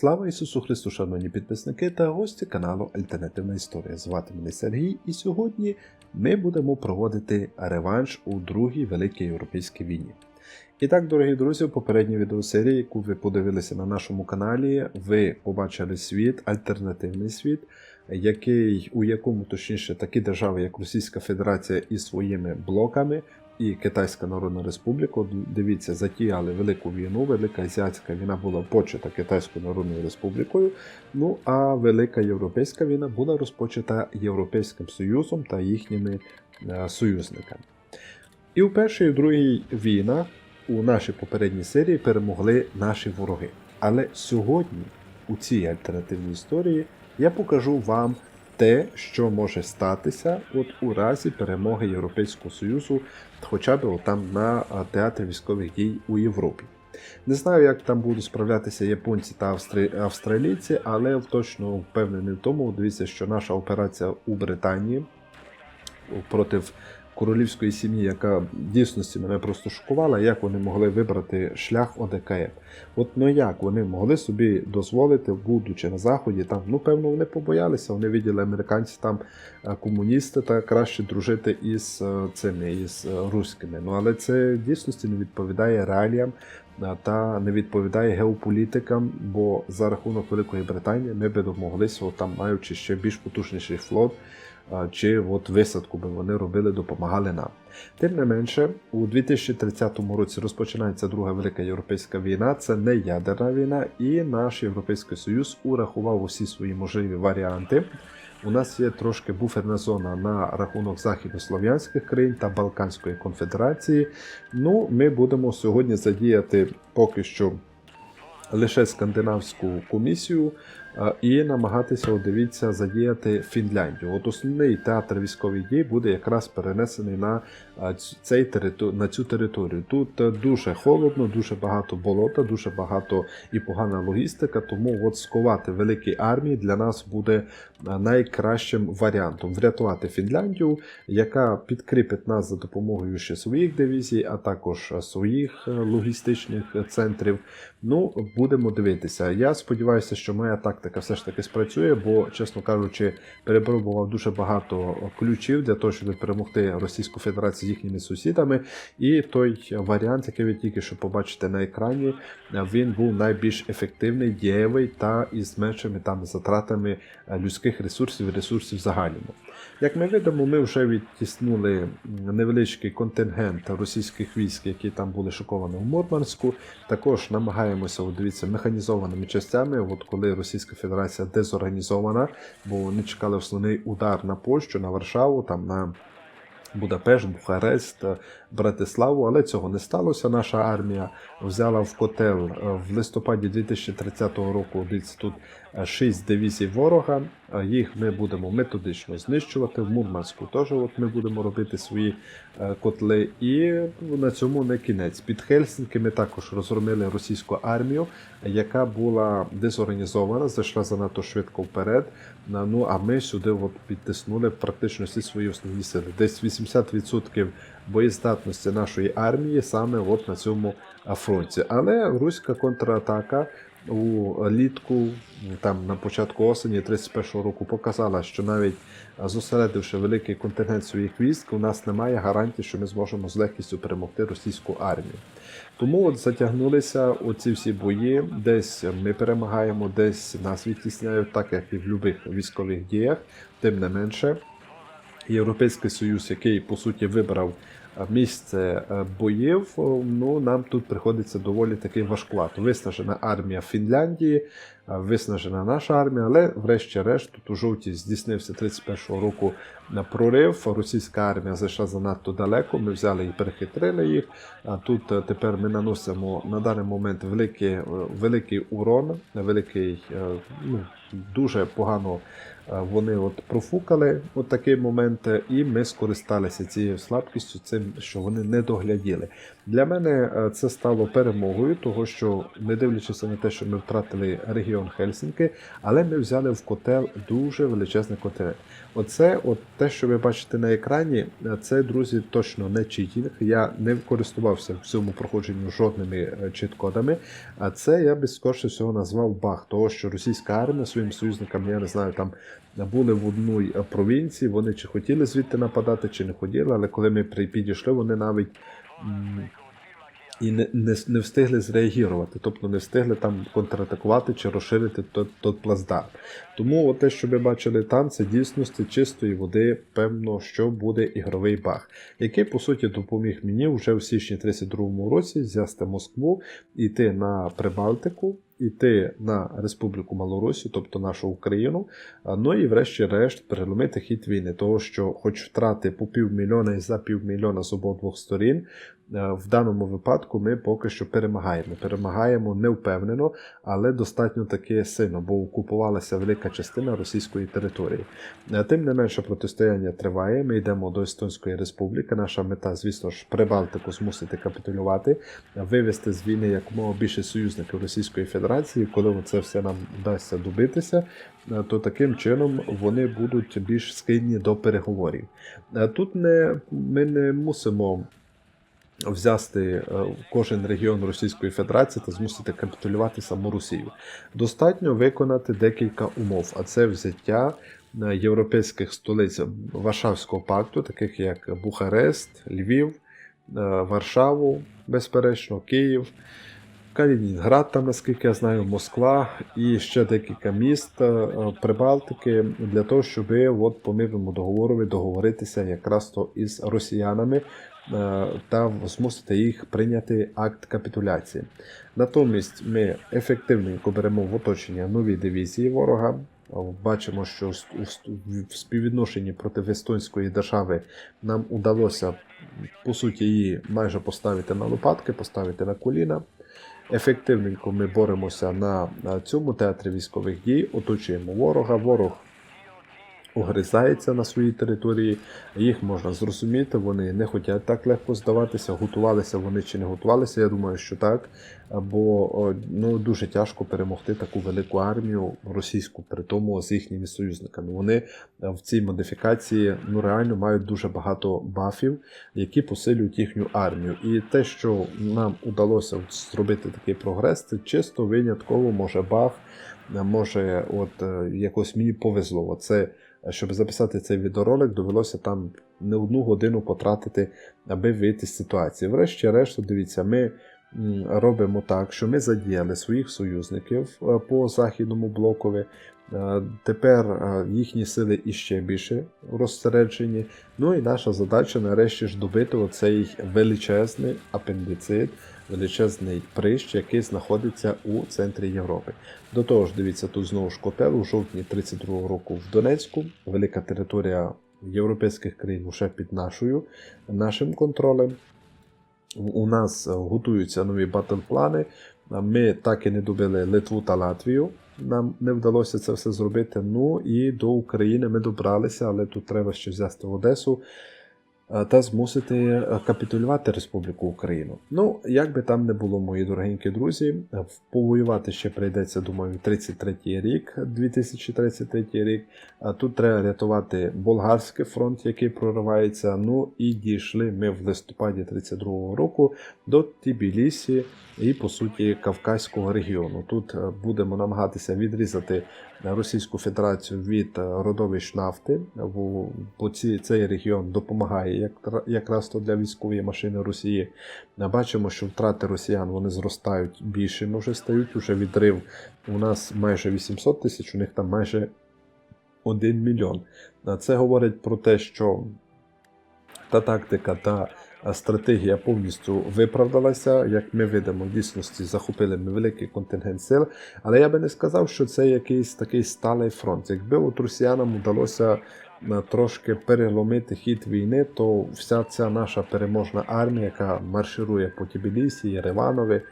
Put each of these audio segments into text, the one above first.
Слава Ісусу Христу, шановні підписники та гості каналу Альтернативна Історія. Звати мене Сергій, і сьогодні ми будемо проводити реванш у Другій Великій Європейській війні. І так, дорогі друзі, в попередній відеосерії, яку ви подивилися на нашому каналі, ви побачили світ, альтернативний світ, який, у якому точніше такі держави, як Російська Федерація із своїми блоками, і Китайська Народна Республіка, дивіться, затіяли велику війну. Велика Азіатська війна була почата Китайською Народною Республікою. Ну а Велика Європейська війна була розпочата Європейським Союзом та їхніми е, союзниками. І у першій і другій війнах у нашій попередній серії перемогли наші вороги. Але сьогодні, у цій альтернативній історії, я покажу вам те, що може статися от у разі перемоги Європейського Союзу, хоча б там на театрі військових дій у Європі. Не знаю, як там будуть справлятися японці та австрі... австралійці, але точно впевнений в тому, дивіться, що наша операція у Британії проти королівської сім'ї, яка в дійсності мене просто шокувала, як вони могли вибрати шлях ОДКМ. От ну як вони могли собі дозволити, будучи на заході, там ну певно вони побоялися. Вони виділи американці там е, комуністи та краще дружити із е, цими із е, руськими. Ну але це в дійсності не відповідає реаліям. Та не відповідає геополітикам, бо за рахунок Великої Британії ми би домоглися, там маючи ще більш потужніший флот, чи от висадку би вони робили, допомагали нам. Тим не менше, у 2030 році розпочинається Друга Велика Європейська війна. Це не ядерна війна, і наш Європейський Союз урахував усі свої можливі варіанти. У нас є трошки буферна зона на рахунок західнослов'янських країн та Балканської конфедерації. Ну, ми будемо сьогодні задіяти поки що лише скандинавську комісію і намагатися, от дивіться, задіяти Фінляндію. От основний театр військових дій буде якраз перенесений на, цей на цю територію. Тут е, дуже холодно, дуже багато болота, дуже багато і погана логістика, тому от сковати великі армії для нас буде найкращим варіантом врятувати Фінляндію, яка підкріпить нас за допомогою ще своїх дивізій, а також е, своїх е, логістичних е, центрів. Ну, будемо дивитися. Я сподіваюся, що моя тактика все ж таки спрацює, бо, чесно кажучи, перепробував дуже багато ключів для того, щоб перемогти Російську Федерацію з їхніми сусідами. І той варіант, який ви тільки що побачите на екрані, він був найбільш ефективний, дієвий та із меншими там затратами е, людських ресурсів і ресурсів загальному. Як ми видимо, ми вже відтіснули невеличкий контингент російських військ, які там були шоковані в Мурманську. Також намагаємося, от дивіться, механізованими частями, от коли Російська Федерація дезорганізована, бо вони чекали основний удар на Польщу, на Варшаву, там на Будапешт, Бухарест, Братиславу, але цього не сталося. Наша армія взяла в котел е, в листопаді 2030 року. Дивіться, тут 6 дивізій ворога. Е, Їх ми будемо методично знищувати. В Мурманську теж от ми будемо робити свої е, котли. І на цьому не кінець. Під Хельсінки ми також розгромили російську армію, яка була дезорганізована, зайшла занадто швидко вперед. Ну а ми сюди от підтиснули практично всі свої основні сили. Десь 80% боєздатності нашої армії саме от на цьому фронті. Але руська контратака у літку, там на початку осені 31-го року показала, що навіть зосередивши великий контингент своїх військ, у нас немає гарантії, що ми зможемо з легкістю перемогти російську армію. Тому от затягнулися оці всі бої. Десь ми перемагаємо, десь нас відтісняють, так як і в будь-яких військових діях. Тим не менше, Європейський Союз, який по суті вибрав е, місце е, боїв, ну нам тут приходиться доволі таки важкувато. Виснажена армія Фінляндії, е, виснажена наша армія, але врешті-решт тут у жовтій здійснився 31-го року на прорив. Російська армія зайшла занадто далеко. Ми взяли і перехитрили їх. А тут е, тепер ми наносимо на даний момент великий, е, великий урон, великий, е, ну, дуже погано е, вони от профукали от такий момент, і ми скористалися цією слабкістю, цим, що вони не догляділи. Для мене е, це стало перемогою, того що, не дивлячись на те, що ми втратили регіон. Хельсінки, але ми взяли в котел дуже величезний котел. Оце, от те, що ви бачите на екрані, це, друзі, точно не читінг. Я не користувався в цьому проходженню жодними е, чіткодами. А це я би скорше всього назвав баг, того, що російська армія своїм союзникам, я не знаю, там були в одній е, провінції, вони чи хотіли звідти нападати, чи не хотіли, але коли ми підійшли, вони навіть. І не, не, не встигли зреагувати, тобто не встигли там контратакувати чи розширити тот, тот плацдарм. Тому те, що ви бачили там, це дійсності чистої води, певно, що буде ігровий баг, який по суті допоміг мені вже в січні 32-му році взяти Москву, йти на Прибалтику, йти на Республіку Малорусі, тобто нашу Україну. Ну і врешті-решт переломити хід війни, того що, хоч втрати по півмільйона і за півмільйона з обох сторін, в даному випадку ми поки що перемагаємо. Перемагаємо невпевнено, але достатньо таки сильно, бо окупувалася велика частина російської території. Тим не менше, протистояння триває. Ми йдемо до Естонської республіки. Наша мета, звісно ж, Прибалтику змусити капітулювати, вивести з війни якомога більше союзників Російської Федерації. Коли це все нам вдасться добитися, е, то таким чином вони будуть більш схильні до переговорів. Е, Тут не, ми не мусимо взяти е, кожен регіон Російської Федерації та змусити капітулювати саму Росію. Достатньо виконати декілька умов, а це взяття європейських столиць Варшавського пакту, таких як Бухарест, Львів, Варшаву, безперечно, Київ. Калінінград, там, наскільки я знаю, Москва і ще декілька міст е, Прибалтики для того, щоб от по мирному договору договоритися якраз то із росіянами е, та змусити їх прийняти акт капітуляції. Натомість ми ефективненько беремо в оточення нові дивізії ворога. Бачимо, що в співвідношенні проти Естонської держави нам удалося по суті її майже поставити на лопатки, поставити на коліна. Ефективненько ми боремося на цьому театрі військових дій, оточуємо ворога. Ворог огризається на своїй території, їх можна зрозуміти, вони не хочуть так легко здаватися, готувалися вони чи не готувалися. Я думаю, що так. Бо ну, дуже тяжко перемогти таку велику армію російську, при тому з їхніми союзниками. Вони е, в цій модифікації ну, реально мають дуже багато бафів, які посилюють їхню армію. І те, що нам удалося зробити такий прогрес, це чисто винятково може баф, е, може, от е, якось мені повезло. Це щоб записати цей відеоролик, довелося там не одну годину потратити, аби вийти з ситуації. Врешті-решт, дивіться, ми робимо так, що ми задіяли своїх союзників е, по західному блокові. Е, Тепер е, їхні сили іще більше розсереджені. Ну і наша задача нарешті ж добити оцей величезний апендицит, величезний прищ, який знаходиться у центрі Європи. До того ж, дивіться, тут знову ж котел у жовтні 32-го року в Донецьку, велика територія європейських країн вже під нашою, нашим контролем. У нас готуються нові батл-плани. Ми так і не добили Литву та Латвію. Нам не вдалося це все зробити. Ну і до України ми добралися, але тут треба ще взяти Одесу е, та змусити е, капітулювати Республіку Україну. Ну, як би там не було, мої дорогенькі друзі, е, повоювати ще прийдеться, думаю, 33-й рік, 2033 рік. А тут треба рятувати болгарський фронт, який проривається. Ну і дійшли ми в листопаді 32-го року до Тбілісі і, по суті, Кавказького регіону. Тут е, будемо намагатися відрізати Російську Федерацію від е, родовищ нафти, бо, ці, цей регіон допомагає як, якраз то для військової машини Росії. Е, Бачимо, що втрати росіян вони зростають більшими вже стають. Уже відрив у нас майже 800 тисяч, у них там майже 1 мільйон. Е, Це говорить про те, що та тактика та е, стратегія повністю виправдалася. Як ми видимо, в дійсності захопили ми великий контингент сил. Але я би не сказав, що це якийсь такий сталий фронт. Якби от росіянам вдалося е, трошки переломити хід війни, то вся ця наша переможна армія, яка марширує по Тбілісі, Єреванові, е,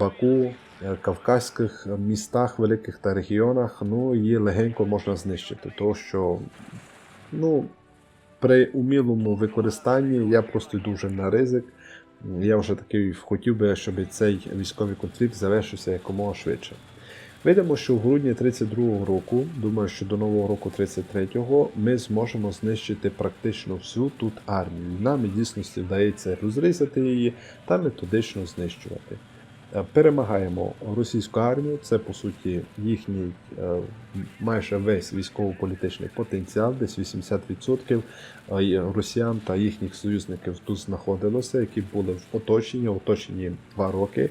Баку, е, кавказьких містах, великих та регіонах, ну її легенько можна знищити. Тому що ну, при умілому використанні я просто йду вже на ризик. Я вже такий хотів би, щоб цей військовий конфлікт завершився якомога швидше. Видимо, що в грудні 32-го року, думаю, що до нового року 33-го, ми зможемо знищити практично всю тут армію. Нам і дійсності вдається розрізати її та методично знищувати. Е, Перемагаємо російську армію, це по суті їхній е, майже весь військово-політичний потенціал, десь 80% е, росіян та їхніх союзників тут знаходилося, які були в оточенні, оточенні два роки.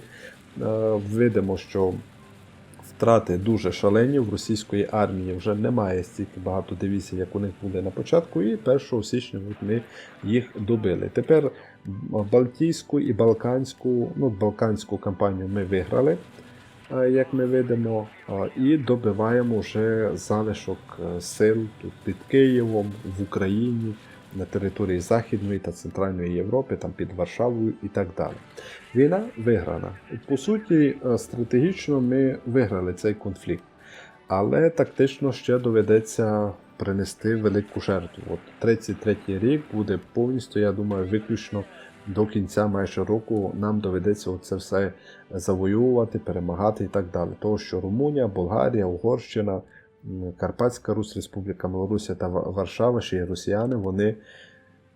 Видимо, що втрати дуже шалені. В російської армії вже немає стільки багато дивізій, як у них були на початку, і 1 січня ми їх добили. Тепер Балтійську і Балканську, ну, Балканську кампанію ми виграли, е, як ми видимо, е, і добиваємо вже залишок е, сил тут під Києвом, в Україні, на території Західної та Центральної Європи, там під Варшавою і так далі. Війна виграна. По суті, е, стратегічно ми виграли цей конфлікт, але тактично ще доведеться принести велику жертву. От 33-й рік буде повністю, я думаю, виключно до кінця майже року нам доведеться це все завоювати, перемагати і так далі. Тому що Румунія, Болгарія, Угорщина, Карпатська Русь, Республіка Малорусія та Варшава, ще є росіяни, вони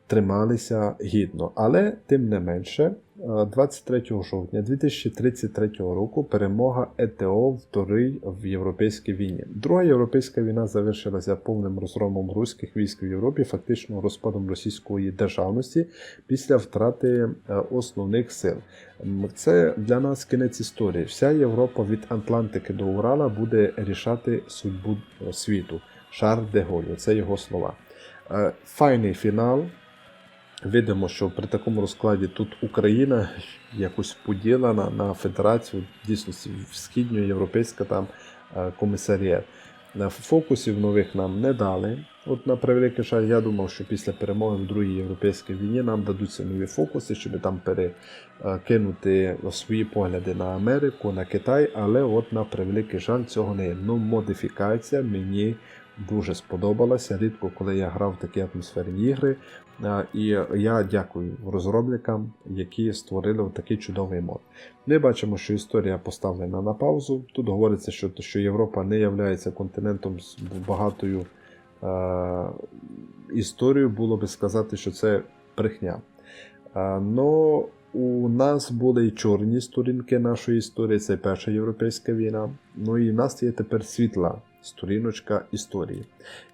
трималися гідно. Але тим не менше, е, 23 жовтня 2033 року перемога ЕТО вторий в європейській війні. Друга європейська війна завершилася повним розгромом руських військ в Європі, фактично розпадом російської державності після втрати е, основних сил. Це для нас кінець історії. Вся Європа від Атлантики до Урала буде рішати судьбу е, світу. Шар де Голь, це його слова. Е, Файний фінал. Видимо, що при такому розкладі тут Україна якось поділена на федерацію, дійсно східньоєвропейська там е, комісаріат. Е, Фокусів нових нам не дали. От на превеликий жаль, я думав, що після перемоги в Другій європейській війні нам дадуться нові фокуси, щоб там перекинути свої погляди на Америку, на Китай, але от на превеликий жаль цього не є. Ну, модифікація мені дуже сподобалася. Рідко, коли я грав в такі атмосферні ігри. А, І я дякую розробникам, які створили такий чудовий мод. Ми бачимо, що історія поставлена на паузу. Тут говориться, що, що Європа не є континентом з багатою е, історією, було би сказати, що це брехня. Е, но у нас були і чорні сторінки нашої історії, це перша європейська війна. Ну і в нас є тепер світла сторіночка історії.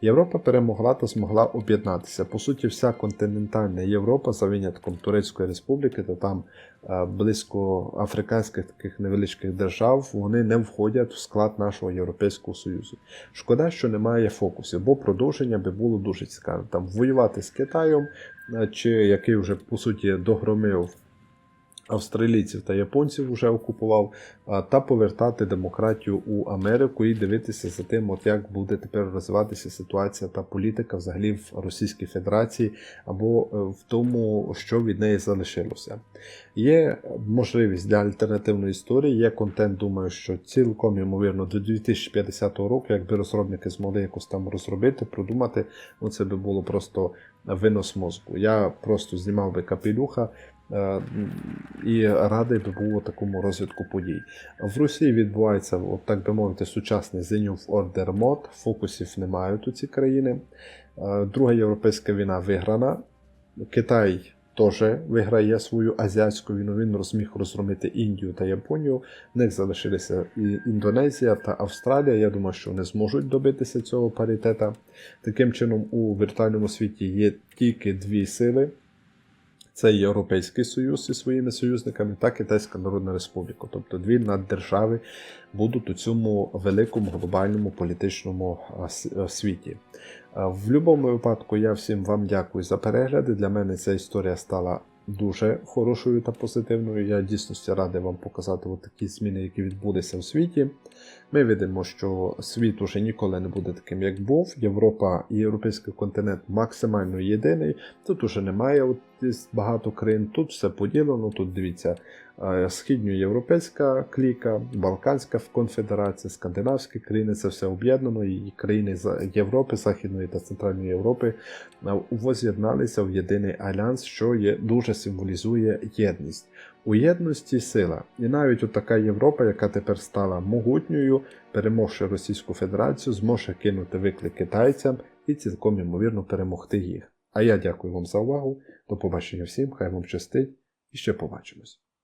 Європа перемогла та змогла об'єднатися. По суті, вся континентальна Європа, за винятком Турецької республіки, та там е, близько африканських таких невеличких держав, вони не входять в склад нашого Європейського Союзу. Шкода, що немає фокусів, бо продовження би було дуже цікаве. Там воювати з Китаєм, е, чи який вже по суті догромив австралійців та японців вже окупував, та повертати демократію у Америку і дивитися за тим, от як буде тепер розвиватися ситуація та політика взагалі в Російській Федерації або е, в тому, що від неї залишилося. Є можливість для альтернативної історії, є контент, думаю, що цілком ймовірно до 2050 року, якби розробники змогли якось там розробити, продумати, ну це би було просто винос мозку. Я просто знімав би капелюха. Е, І радий би був такому розвитку подій. В Росії відбувається, от так би мовити, сучасний Zenith Order мод, фокусів немає у ці країни. Е, Друга європейська війна виграна. Китай теж виграє свою азіатську війну. Він зміг розгромити Індію та Японію. В них залишилися і Індонезія та Австралія. Я думаю, що вони зможуть добитися цього паритета. Таким чином, у віртуальному світі є тільки дві сили. Це Європейський Союз зі своїми союзниками та Китайська Народна Республіка. Тобто дві наддержави будуть у цьому великому глобальному політичному с- а, світі. В будь-якому випадку я всім вам дякую за перегляди. Для мене ця історія стала дуже хорошою та позитивною. Я дійсно радий вам показати такі зміни, які відбудуться в світі. Ми видимо, що світ уже ніколи не буде таким, як був. Європа і європейський континент максимально єдиний. Тут уже немає от, багато країн, тут все поділено. Тут дивіться, східньоєвропейська кліка, Балканська конфедерація, скандинавські країни це все об'єднано, і країни Європи, Західної та Центральної Європи е, воз'єдналися в єдиний альянс, що є, дуже символізує єдність. У єдності сила, і навіть така Європа, яка тепер стала могутньою, перемогши Російську Федерацію, зможе кинути виклик китайцям і цілком ймовірно перемогти їх. А я дякую вам за увагу. До побачення всім, хай вам щастить і ще побачимось.